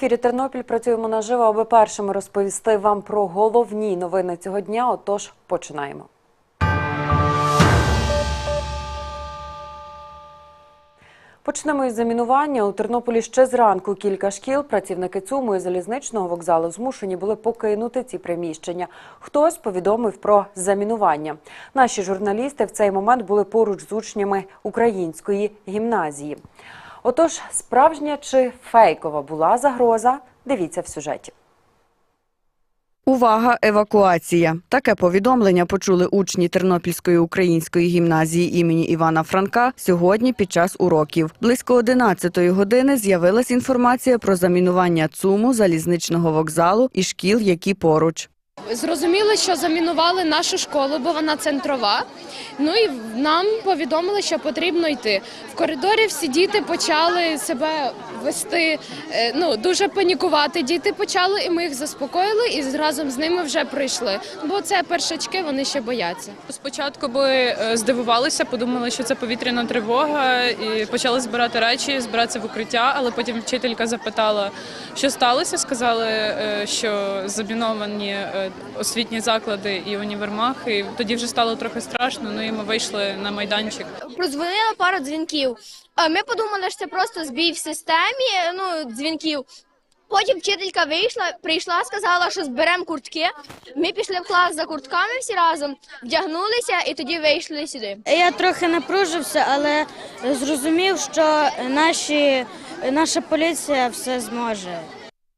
ефірі Тернопіль працюємо наживо, аби першими розповісти вам про головні новини цього дня. Отож, починаємо. Почнемо із замінування. У Тернополі ще зранку кілька шкіл. Працівники ЦУМу і залізничного вокзалу змушені були покинути ці приміщення. Хтось повідомив про замінування. Наші журналісти в цей момент були поруч з учнями української гімназії. Отож, справжня чи фейкова була загроза? Дивіться в сюжеті. Увага, евакуація. Таке повідомлення почули учні Тернопільської української гімназії імені Івана Франка сьогодні під час уроків. Близько 11-ї години з'явилась інформація про замінування ЦУМу, залізничного вокзалу і шкіл, які поруч. Зрозуміли, що замінували нашу школу, бо вона центрова. Ну і нам повідомили, що потрібно йти. В коридорі всі діти почали себе вести, е, ну дуже панікувати. Діти почали, і ми їх заспокоїли, і разом з ними вже прийшли. Бо це першачки, вони ще бояться. Спочатку були е, здивувалися, подумали, що це повітряна тривога, і почали збирати речі, збиратися в укриття. Але потім вчителька запитала, що сталося. Сказали, е, що заміновані освітні заклади і універмаг. І тоді вже стало трохи страшно. Ну і ми вийшли на майданчик. прозвонила пару дзвінків. А Ми подумали, що це просто збій в системі ну, дзвінків. Потім вчителька вийшла, прийшла, сказала, що зберемо куртки. Ми пішли в клас за куртками всі разом, вдягнулися і тоді вийшли сюди. Я трохи напружився, але зрозумів, що наші, наша поліція все зможе.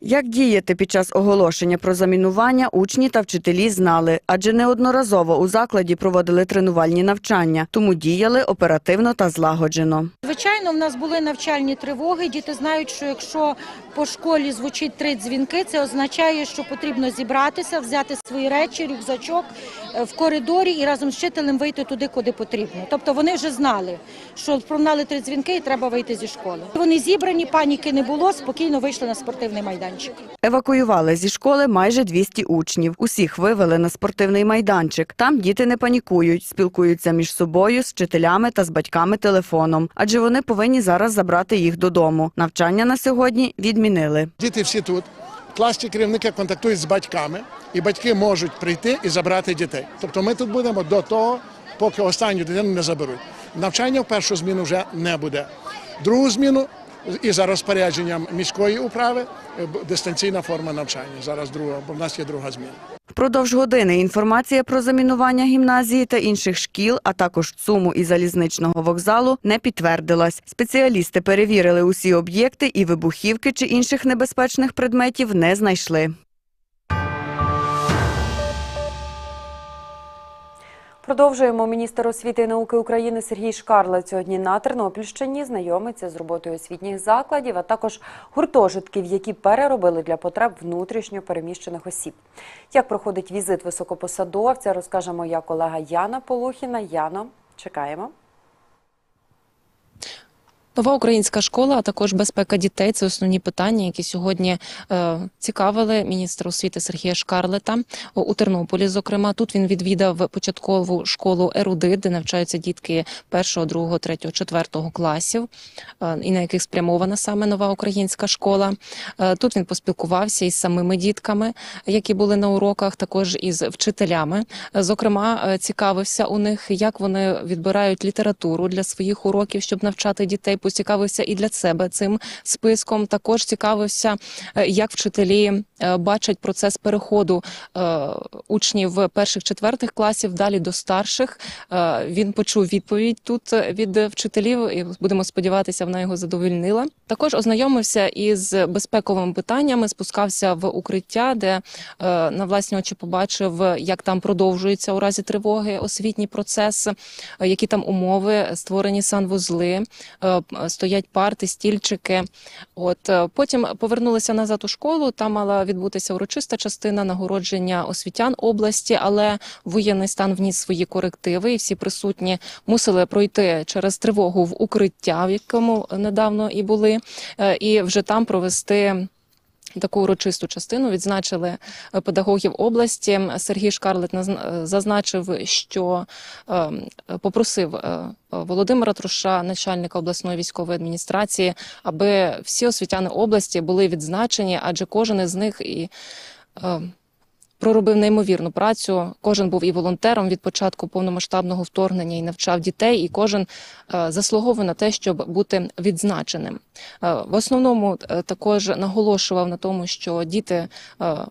Як діяти під час оголошення про замінування, учні та вчителі знали, адже неодноразово у закладі проводили тренувальні навчання, тому діяли оперативно та злагоджено. Звичайно, в нас були навчальні тривоги. Діти знають, що якщо по школі звучить три дзвінки, це означає, що потрібно зібратися, взяти свої речі, рюкзачок е, в коридорі і разом з вчителем вийти туди, куди потрібно. Тобто вони вже знали, що пролунали три дзвінки і треба вийти зі школи. Вони зібрані, паніки не було, спокійно вийшли на спортивний майданчик. Евакуювали зі школи майже 200 учнів. Усіх вивели на спортивний майданчик. Там діти не панікують, спілкуються між собою, з вчителями та з батьками телефоном, адже вони повинні зараз забрати їх додому. Навчання на сьогодні відмінили. Діти всі тут. Класні керівники контактують з батьками, і батьки можуть прийти і забрати дітей. Тобто ми тут будемо до того, поки останню дитину не заберуть. Навчання в першу зміну вже не буде. Другу зміну і за розпорядженням міської управи е, дистанційна форма навчання. Зараз друга, бо в нас є друга зміна. Впродовж години інформація про замінування гімназії та інших шкіл, а також ЦУМу і залізничного вокзалу, не підтвердилась. Спеціалісти перевірили усі об'єкти і вибухівки чи інших небезпечних предметів не знайшли. Продовжуємо. Міністр освіти і науки України Сергій Шкарла сьогодні на Тернопільщині знайомиться з роботою освітніх закладів, а також гуртожитків, які переробили для потреб внутрішньо переміщених осіб. Як проходить візит високопосадовця, розкаже моя колега Яна Полухіна. Яно, чекаємо. Нова українська школа, а також безпека дітей це основні питання, які сьогодні е, цікавили міністра освіти Сергія Шкарлета у Тернополі. Зокрема, тут він відвідав початкову школу Ерудит, де навчаються дітки першого, другого, третього, четвертого класів, е, і на яких спрямована саме нова українська школа. Е, тут він поспілкувався із самими дітками, які були на уроках, також із вчителями. Е, Зокрема, е, цікавився у них, як вони відбирають літературу для своїх уроків, щоб навчати дітей. Поцікавився і для себе цим списком. Також цікавився, е, як вчителі е, бачать процес переходу е, учнів перших четвертих класів далі до старших. Він почув відповідь тут від вчителів. і Будемо сподіватися, вона його задовольнила. Також ознайомився із безпековими питаннями, спускався в укриття, де на власні очі побачив, як там продовжується у разі тривоги освітній процес, які там умови створені санвузли, стоять парти, стільчики. От е, потім повернулися назад у школу. Там мала відбутися урочиста частина нагородження освітян області, але воєнний стан вніс свої корективи, і всі присутні мусили пройти через тривогу в укриття, в якому недавно і були, е, і вже там провести. Таку урочисту частину відзначили е, педагогів області. Сергій Шкарлет е, зазначив, що е, попросив Володимира Труша, начальника обласної військової адміністрації, аби всі освітяни області були відзначені, адже кожен із них і проробив неймовірну працю. Кожен був і волонтером від початку повномасштабного вторгнення і навчав дітей, і кожен е, заслуговує на те, щоб бути відзначеним. Е, В основному е, також наголошував на тому, що діти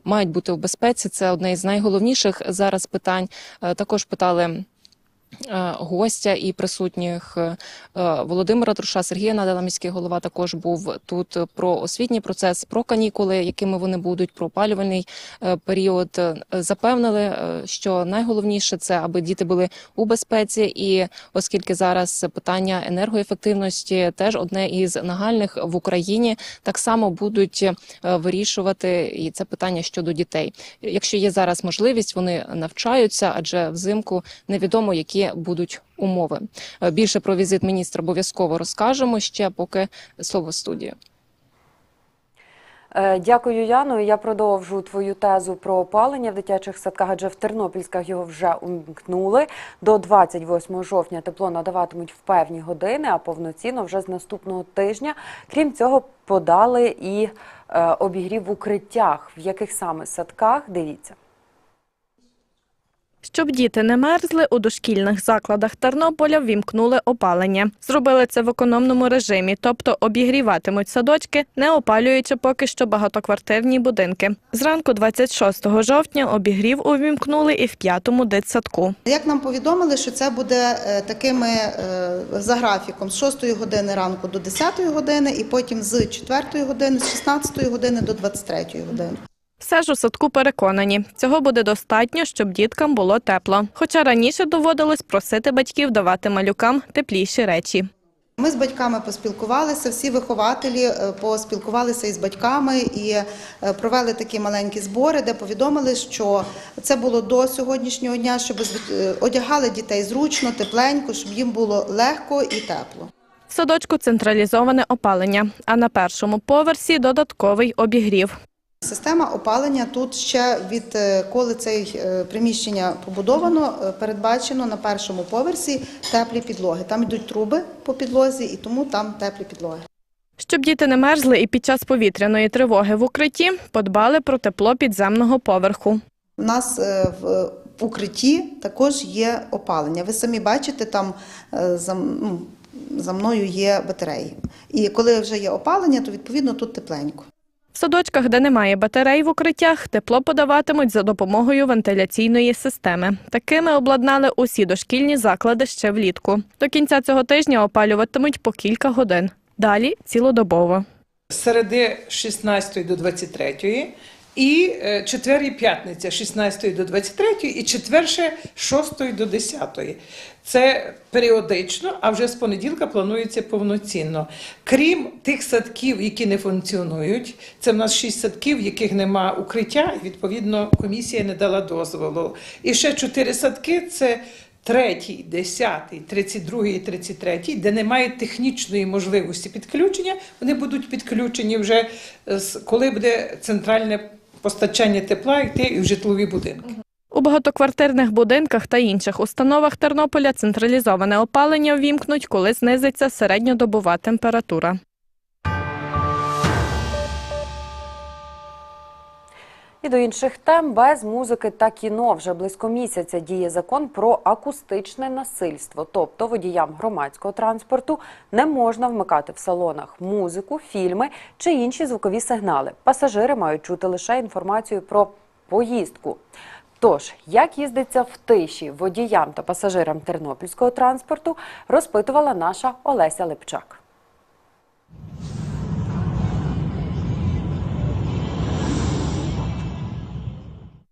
мають бути в безпеці. Це одне із найголовніших зараз питань. Також питали. Е, Гостя і присутніх е, Володимира Труша, Сергія Надала, міський голова, також був тут про освітній процес, про канікули, якими вони будуть, про опалювальний е, період. Е, Запевнили, е, що найголовніше це, аби діти були у безпеці, і оскільки зараз питання енергоефективності теж одне із нагальних в Україні, так само будуть е, вирішувати і це питання щодо дітей. Якщо є зараз можливість, вони навчаються, адже взимку невідомо, які будуть умови. Е, Більше про візит міністра обов'язково розкажемо ще, поки слово студії. Е, Дякую, Яно. Я продовжу твою тезу про опалення в дитячих садках, адже в Тернопільськах його вже умкнули. До 28 жовтня тепло надаватимуть в певні години, а повноцінно вже з наступного тижня. Крім цього, подали і е, обігрів в укриттях. В яких саме садках? Дивіться. Щоб діти не мерзли, у дошкільних закладах Тернополя ввімкнули опалення. Зробили це в економному режимі, тобто обігріватимуть садочки, не опалюючи поки що багатоквартирні будинки. Зранку 26 жовтня обігрів увімкнули і в п'ятому дитсадку. Як нам повідомили, що це буде е, такими е, за графіком з 6 години ранку до 10 години, і потім з 4 години, з 16 години до 23 години. Все ж у садку переконані, цього буде достатньо, щоб діткам було тепло. Хоча раніше доводилось просити батьків давати малюкам тепліші речі. Ми з батьками поспілкувалися, всі вихователі е, поспілкувалися із батьками і е, провели такі маленькі збори, де повідомили, що це було до сьогоднішнього дня, щоб е, одягали дітей зручно, тепленько, щоб їм було легко і тепло. В садочку централізоване опалення, а на першому поверсі додатковий обігрів. Система опалення тут ще від е, коли це приміщення побудовано, е, передбачено на першому поверсі теплі підлоги. Там йдуть труби по підлозі, і тому там теплі підлоги. Щоб діти не мерзли і під час повітряної тривоги в укритті подбали про тепло підземного поверху. У нас е, в укритті також є опалення. Ви самі бачите, там е, ну, за мною є батареї. І коли вже є опалення, то відповідно тут тепленько. Садочках, де немає батарей в укриттях, тепло подаватимуть за допомогою вентиляційної системи. Такими обладнали усі дошкільні заклади ще влітку. До кінця цього тижня опалюватимуть по кілька годин. Далі цілодобово. з середи 16 до 23 і е, четвер і п'ятниця 16 до 23 і четвер ще 6 до 10. Це періодично, а вже з понеділка планується повноцінно. Крім тих садків, які не функціонують, це в нас 6 садків, в яких нема укриття, і відповідно комісія не дала дозволу. І ще 4 садки це третій, десятий, тридцять другий тридцять третій, де немає технічної можливості підключення, вони будуть підключені вже коли буде центральне постачання тепла йти і в житлові будинки. У багатоквартирних будинках та інших установах Тернополя централізоване опалення ввімкнуть, коли знизиться середньодобова температура. І до інших тем без музики та кіно вже близько місяця діє закон про акустичне насильство. Тобто водіям громадського транспорту не можна вмикати в салонах музику, фільми чи інші звукові сигнали. Пасажири мають чути лише інформацію про поїздку. Тож, як їздиться в тиші водіям та пасажирам тернопільського транспорту, розпитувала наша Олеся Липчак.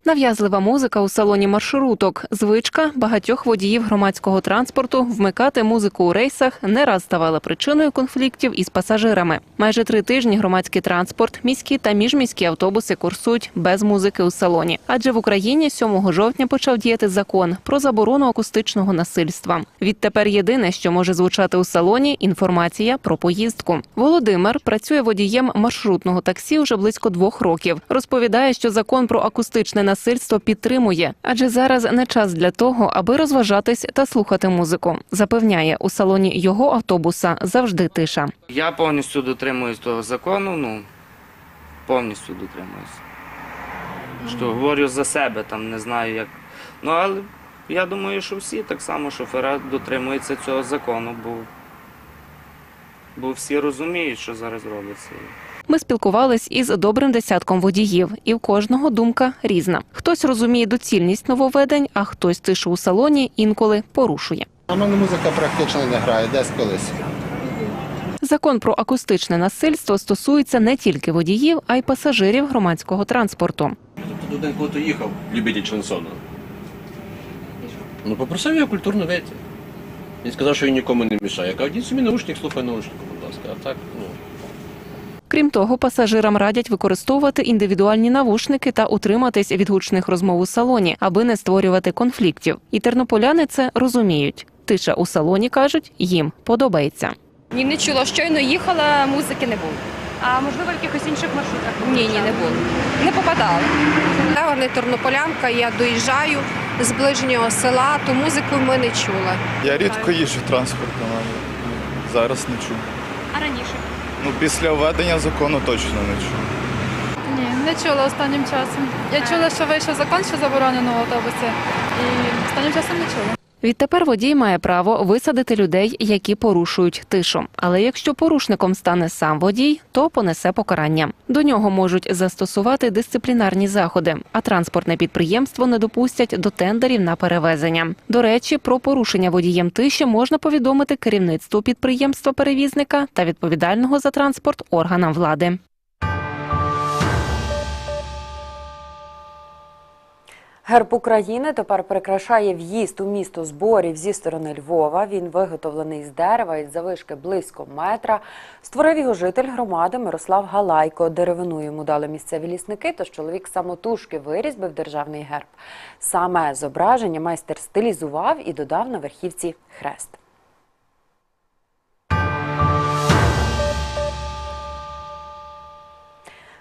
Нав'язлива музика у салоні маршруток. Звичка багатьох водіїв громадського транспорту вмикати музику у рейсах не раз ставала причиною конфліктів із пасажирами. Майже три тижні громадський транспорт, міські та міжміські автобуси курсують без музики у салоні. Адже в Україні 7 жовтня почав діяти закон про заборону акустичного насильства. Відтепер єдине, що може звучати у салоні, інформація про поїздку. Володимир працює водієм маршрутного таксі уже близько двох років. Розповідає, що закон про акустичне насильство підтримує, адже зараз не час для того, аби розважатись та слухати музику. Запевняє, у салоні його автобуса завжди тиша. Я повністю дотримуюсь того закону, ну повністю дотримуюсь. Що говорю за себе, там не знаю як. Ну але я думаю, що всі так само шофера дотримуються цього закону, бо, бо всі розуміють, що зараз робиться. Ми спілкувались із добрим десятком водіїв, і в кожного думка різна. Хтось розуміє доцільність нововведень, а хтось тишу у салоні інколи порушує. А мене музика практично не грає, десь колись. Закон про акустичне насильство стосується не тільки водіїв, а й пасажирів громадського транспорту. Тут один коли їхав, любитель шансону. Ну, попросив його культурно вийти. Він сказав, що він нікому не мішає. Я кажу, йдіть собі наушник, слухай наушник, будь ласка. А так, ну. Крім того, пасажирам радять використовувати індивідуальні навушники та утриматись від гучних розмов у салоні, аби не створювати конфліктів. І тернополяни це розуміють. Тиша у салоні кажуть, їм подобається. Ні, не чула. Щойно їхала, музики не було. А можливо, в якихось інших маршрутах? Ні, ні, не було. Не попадала. Я не тернополянка, я доїжджаю з ближнього села, то музику ми не чули. Я рідко їжджу транспортом, але зараз не чую. А раніше? Ну, після введення закону точно не чув. Ні, не чула останнім часом. Я чула, що вийшов закон, що заборонено в автобусі, і останнім часом не чула. Відтепер водій має право висадити людей, які порушують тишу. Але якщо порушником стане сам водій, то понесе покарання. До нього можуть застосувати дисциплінарні заходи, а транспортне підприємство не допустять до тендерів на перевезення. До речі, про порушення водієм тиші можна повідомити керівництву підприємства-перевізника та відповідального за транспорт органам влади. Герб України тепер прикрашає в'їзд у місто зборів зі сторони Львова. Він виготовлений з дерева із завишки близько метра. Створив його житель громади Мирослав Галайко. Деревину йому дали місцеві лісники, тож чоловік самотужки вирізбив державний герб. Саме зображення майстер стилізував і додав на верхівці хрест.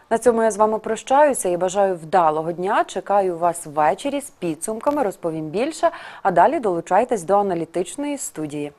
На цьому я з вами прощаюся і бажаю вдалого дня. Чекаю вас ввечері з підсумками. Розповім більше. А далі долучайтесь до аналітичної студії.